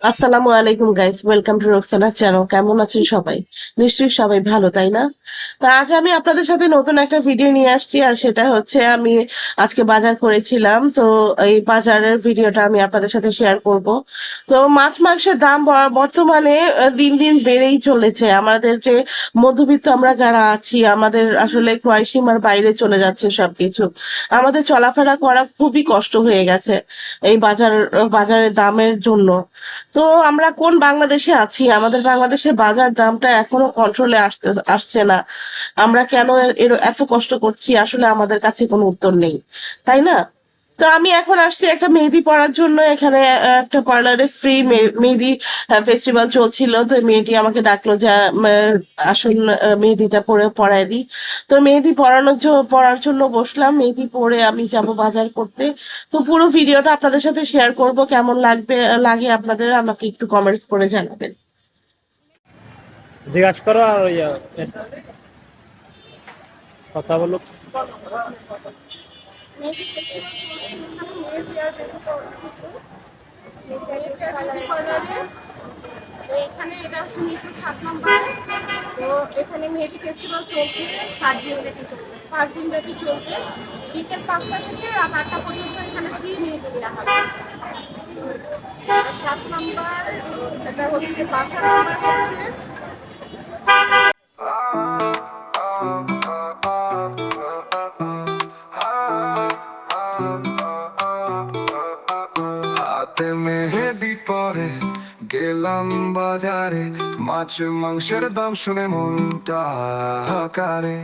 আসসালামু আলাইকুম guys welcome to Roksana channel কেমন আছেন সবাই? নিশ্চয়ই সবাই ভালো, তাই না? তা আজ আমি আপনাদের সাথে নতুন একটা ভিডিও নিয়ে আসছি, আর সেটা হচ্ছে আমি আজকে বাজার করেছিলাম। তো এই বাজারের ভিডিওটা আমি আপনাদের সাথে শেয়ার করব। তো মাছ মাংসের দাম বর্তমানে দিন দিন বেড়েই চলেছে। আমাদের যে মধ্যবিত্ত আমরা যারা আছি, আমাদের আসলে ক্রয় সীমার বাইরে চলে যাচ্ছে সবকিছু। আমাদের চলাফেরা করা খুবই কষ্ট হয়ে গেছে এই বাজার, বাজারের দামের জন্য। তো আমরা কোন বাংলাদেশে আছি? আমাদের বাংলাদেশের বাজার দামটা এখনও কন্ট্রোলে আসতে, আসছে না। আমরা কেন এর- এত কষ্ট করছি? আসলে আমাদের কাছে কোনো উত্তর নেই, তাই না? তো আমি এখন আসছি একটা মেহেদি পড়ার জন্য। এখানে একটা পার্লারে ফ্রি মেহেদি ফেস্টিভ্যাল চলছিল। তো মেয়েটি আমাকে ডাকলো যে আসুন মেহেদিটা পরে পড়ায় দিই। তো মেহেদি পড়ানোর জন্য পড়ার জন্য বসলাম। মেহেদি পরে আমি যাব বাজার করতে। তো পুরো ভিডিওটা আপনাদের সাথে শেয়ার করব। কেমন লাগবে লাগে আপনাদের, আমাকে একটু কমেন্টস করে জানাবেন। জিজ্ঞাসা করো আর ইয়া, কথা বলো। এখানে এটা সাত নম্বর তো এখানে মেহেদি ফেস্টিভ্যাল চলছে সাত দিন পাঁচ দিন ব্যাপী চলবে বিকেল পাঁচটা থেকে রাত আটটা পর্যন্ত এখানে ফ্রি মেহেদি সাত নম্বর, এটা হচ্ছে বাসা নাম্বার হচ্ছে বাজারে, মাছ, মাংসের দাম শুনে মনটা হাকারে।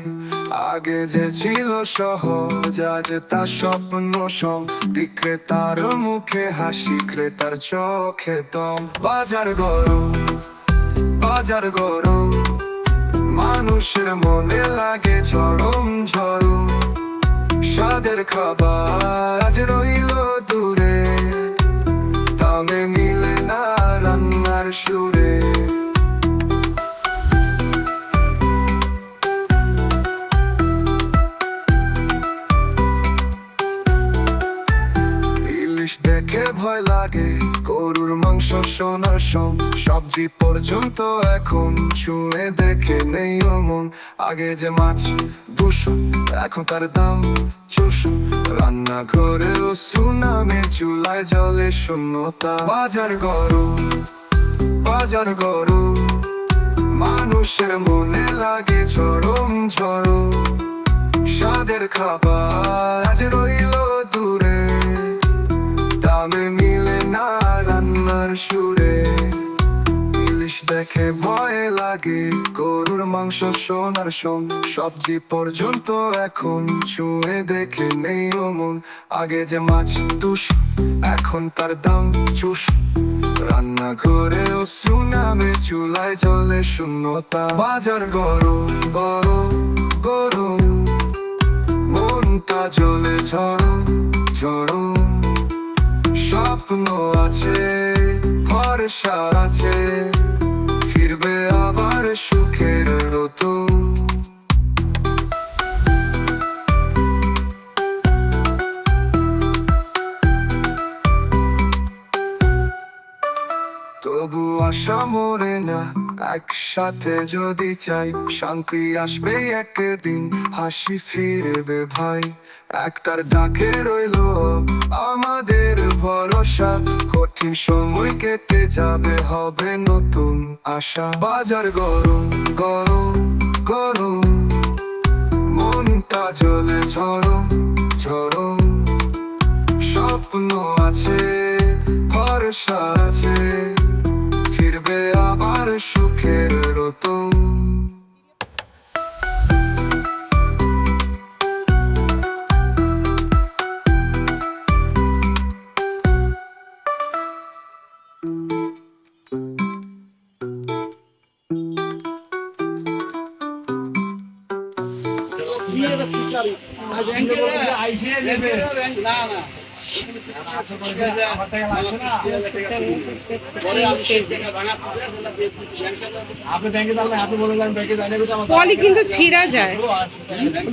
আগে যে ছিল সহজ, আজ তা স্বপ্ন সব বিক্রেতার মুখে হাসি, ক্রেতার চোখে দম। বাজার গরম বাজার গরম। মানুষের মনে লাগে ঝরম ঝরম স্বাদের খাবার আজ রইল দূরে। দামে সুরে ইলিশ দেখে ভয় লাগে, গরুর মাংস সোনার সম। সবজি পর্যন্ত এখন ছুঁয়ে দেখে নেই অমন। আগে যে মাছ দুশো, এখন তার দাম চুষো রান্না ঘরেও সুনামে চুলায় জলে শূন্যতা বাজার গরম। বাজার গরম মানুষের মনে লাগে চরম ঝরম স্বাদের খাবার আজ রইল দূরে। দামে মিলে না রান্নার সুরে। ইলিশ দেখে ভয় লাগে, গরুর মাংস সোনার সোম। সবজি পর্যন্ত এখন ছুঁয়ে দেখে নেই অমন। আগে যে মাছ তুষ, এখন তার দাম চুষ। রান্না ঘরেও সুনামে চুলায় জলে শূন্যতা বাজার গরম গরম গরম। মনটা জলে ঝরম ঝরম। স্বপ্ন আছে, ভরসা আছে। ফিরবে আবার সুখের নতুন আশা না, একসাথে যদি চাই, শান্তি আসবে একদিন, হাসি ফিরবে ভাই। একটার ডাকে রইল আমাদের ভরসা, কঠিন সময় কেটে যাবে, হবে নতুন আশা। বাজার গরম গরম গরম, মনটা জ্বলে ঝরম ঝরম। স্বপ্ন আছে, ভরসা আছে। ফিরবে আবার সুখের রতন পলি কিন্তু ছিঁড়া যায়।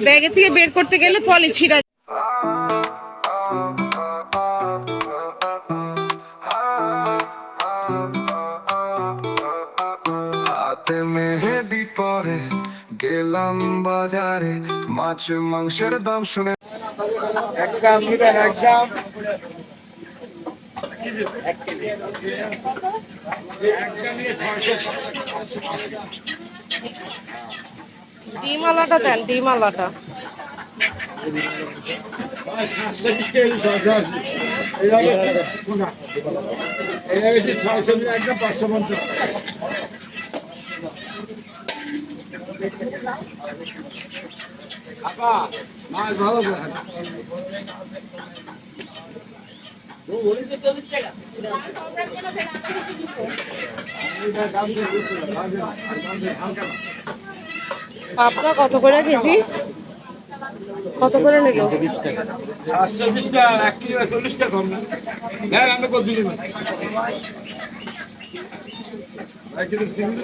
ব্যাগের থেকে বের করতে গেলে পলি ছিঁড়া মেহেদি পরে গেলাম বাজারে, মাছ মাংসের দাম শুনে এক গ্রাম নেবেন এক গ্রাম ডিম আলাটা দেন ডিম আলাটা ছয়শো একদম পাঁচশো পঞ্চাশ মাছ ভালো করে পাবদা কত করে কেজি? কত করে নিল? সাতশো বিশ টাকা এক কিলো চল্লিশ টাকা কম না। হ্যাঁ আমি কত দিন এক কিলো চিংড়ি।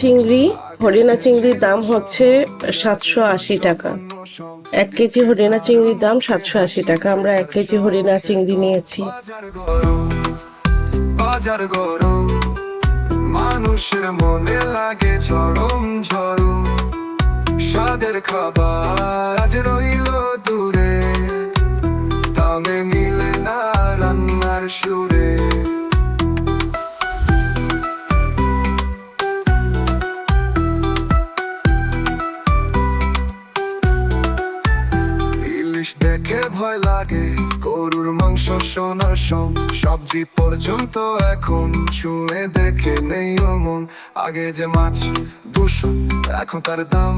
চিংড়ি, হরিণা চিংড়ির দাম হচ্ছে সাতশো আশি টাকা। এক কেজি হরিণা চিংড়ির দাম সাতশো আশি টাকা। আমরা এক কেজি হরিণা চিংড়ি নিয়েছি। লাগে স্বাদের খাবার রইল দূরে, দামে মিলে না রান্নার সুরে। দেখে ভয় লাগে। গরুর মাংস, সোনার সম সবজি পর্যন্ত এখন ছুঁয়ে দেখে নেই অমন আগে যে মাছ দুশো, এখন তার দাম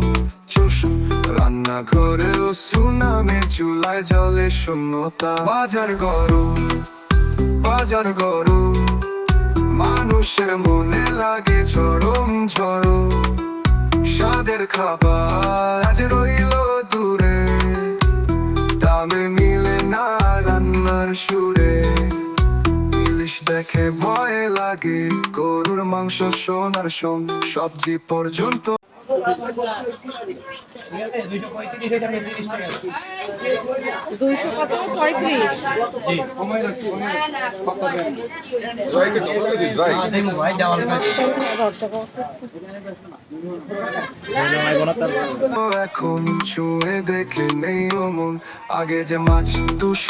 চুষো রান্না করে ও সুনামে চুলায় জলে শূন্যতা। বাজার গরম বাজার গরম মানুষের মনে লাগে চরম ঝড়ম স্বাদের খাবার আজ রইল দূরে। দেখে ভয় লাগে। গরুর মাংস সোনার সোম সবজি পর্যন্ত। দুইশো কত এখন ছুঁয়ে দেখে নেই অমন আগে যে মাছ দুষ,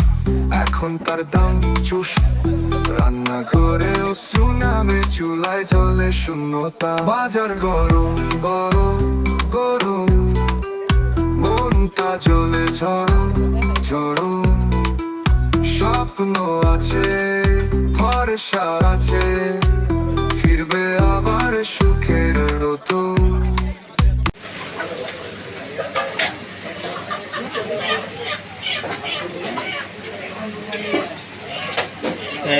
এখন তার দাম চুষ। রান্না করে সুনামে চুলায় জলে শূন্যতা। বাজার গরম গরম গরম। জলে ঝরম ঝরম স্বপ্ন আছে ভরসা আছে। ফিরবে আবার সুখের রতন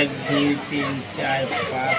এক, দুই, তিন, চার, পাঁচ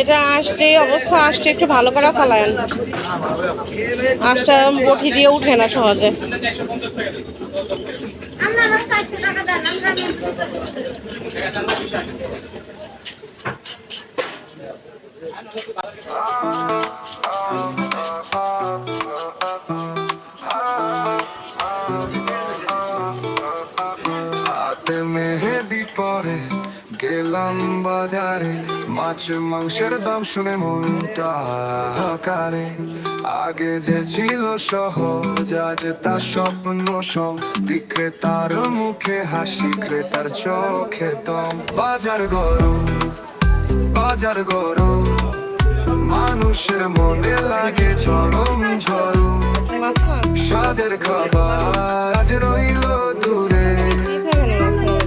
এটা আসছে অবস্থা আসছে একটু ভালো করে ফালায়ন। আঁশটা বটি দিয়ে উঠে না সহজে। মাছ মাংসের দাম শুনে মনটা হাকারে আগে যে ছিল সহজ, আজ তা স্বপ্ন সব। বিক্রেতার মুখে হাসি, ক্রেতার চোখে দম। বাজার গরম বাজার গরম। মানুষের মনে লাগে চরম ঝরম স্বাদের খাবার আজ রইল দূরে।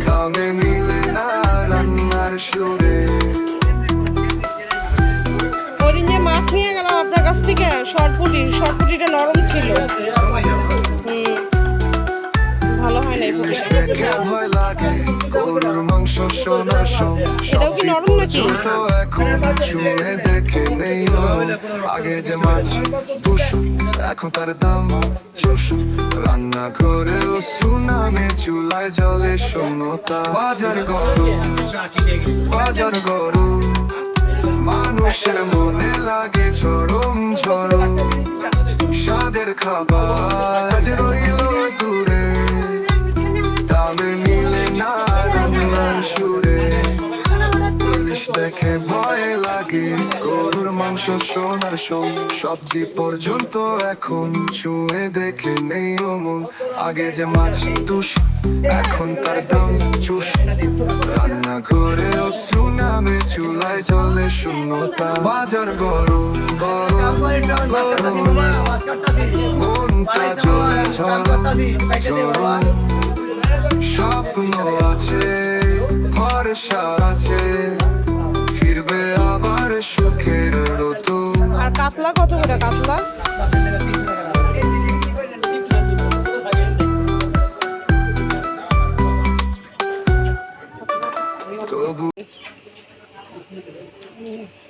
দামে মিলে না রান্নার সুরে। মাছ নিয়ে গেলাম আপনার কাছ থেকে। শর্টপুটি শর্টপুটিটা নরম ছিল। ভালো হয় গরুর মাংস সোনা এখন দেখে নেই আগে দাম রান্না করে সুনামে চুলায় জলে শূন্যতা বাজার গরম বাজার গরম মানুষের মনে লাগে চরম চরম সাদের খাবার রইল দূরে। দামে মিলে না রান্নার সুরে। পুলিশ দেখে ভয় লাগে। মাংস সোনার সোম সবজি পর্যন্ত এখন ছুঁয়ে দেখে নেই অমন আগে যে মাছ দুষ, এখন তার দাম চুষ। রান্না করে ও সুনামে চুলায় জলে শূন্যতা। বাজার গরম গরম গরম। মনটা চলে ঝরম। স্বপ্ন আছে, ভরসা আছে। সুখের ঋতু আর কাতলা কত করে কাতলা?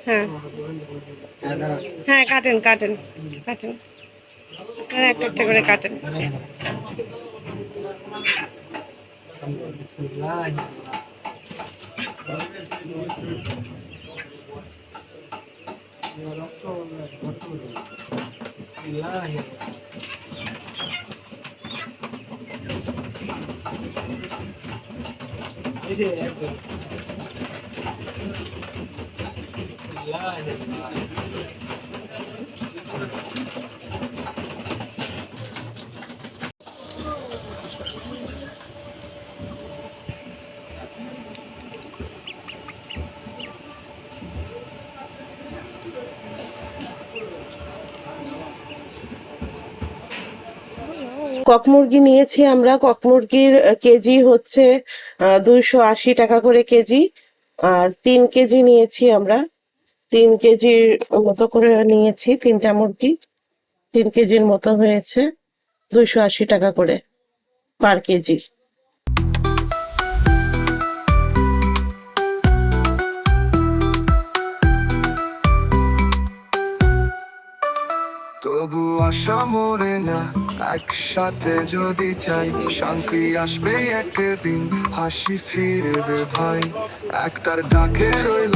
হ্যাঁ। হ্যাঁ কাটেন কাটেন কাটেন। আপনারা একটা একটা করে কাটেন। ورسول الرسول بسم الله بسم الله الرحمن الرحيم কক মুরগি নিয়েছি আমরা। কক মুরগির কেজি হচ্ছে দুইশো আশি টাকা করে কেজি। আর তিন কেজি নিয়েছি আমরা। তিন কেজির মতো করে নিয়েছি তিনটা মুরগি। তিন কেজির মতো হয়েছে, দুইশো আশি টাকা করে পার কেজি। তবু আশা মরে না। একসাথে যদি চাই শান্তি আসবে একদিন। হাসি ফিরবে ভাই। একটার যাকে রইল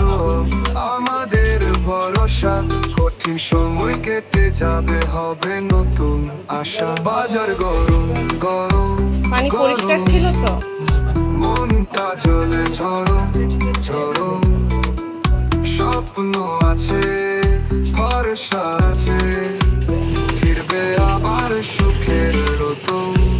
আমাদের ভরসা। কঠিন সময় কেটে যাবে হবে নতুন আশা। বাজার গরম গরম গরম। ছিল তো? মনটা চলে ঝরম ঝরম স্বপ্ন আছে ভরসা আছে। ফিরবে আবার সুখের রতন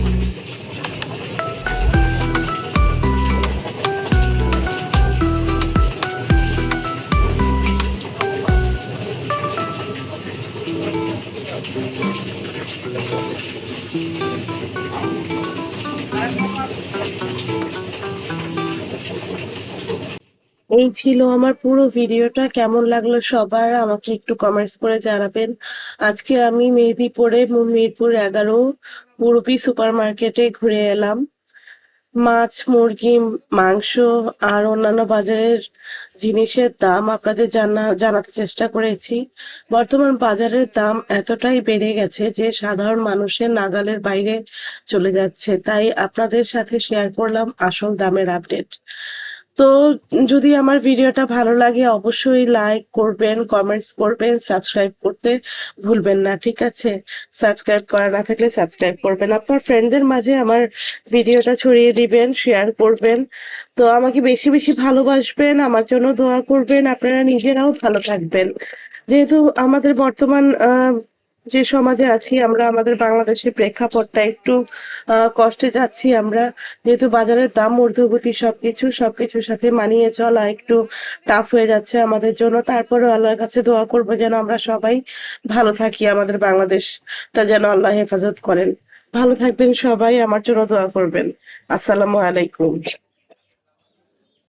এই ছিল আমার পুরো ভিডিওটা। কেমন লাগল সবার আমাকে একটু কমেন্টস করে জানাবেন। আজকে আমি মেহেদিপুরে মিরপুর এগারো পুরবি সুপার মার্কেটে ঘুরে এলাম। মাছ, মুরগি, মাংস আর অন্যান্য বাজারের জিনিসের দাম আপনাদের জানা, জানাতে চেষ্টা করেছি। বর্তমান বাজারের দাম এতটাই বেড়ে গেছে যে সাধারণ মানুষের নাগালের বাইরে চলে যাচ্ছে। তাই আপনাদের সাথে শেয়ার করলাম আসল দামের আপডেট তো যদি আমার ভিডিওটা ভালো লাগে, অবশ্যই লাইক করবেন কমেন্টস করবেন সাবস্ক্রাইব করতে ভুলবেন না, ঠিক আছে? সাবস্ক্রাইব করা না থাকলে সাবস্ক্রাইব করবেন। আপনার ফ্রেন্ডদের মাঝে আমার ভিডিওটা ছড়িয়ে দিবেন শেয়ার করবেন। তো আমাকে বেশি বেশি ভালোবাসবেন, আমার জন্য দোয়া করবেন। আপনারা নিজেরাও ভালো থাকবেন। যেহেতু আমাদের বর্তমান যে সমাজে আছি, আমরা আমাদের বাংলাদেশের প্রেক্ষাপটটা একটু কষ্টে যাচ্ছি আমরা। যেহেতু বাজারের দাম, ঊর্ধ্বগতি সবকিছু, সবকিছুর সাথে মানিয়ে চলা একটু টাফ হয়ে যাচ্ছে আমাদের জন্য। তারপরেও আল্লাহর কাছে দোয়া করব যেন আমরা সবাই ভালো থাকি, আমাদের বাংলাদেশটা যেন আল্লাহ হেফাজত করেন। ভালো থাকবেন সবাই, আমার জন্য দোয়া করবেন। আসসালামু আলাইকুম।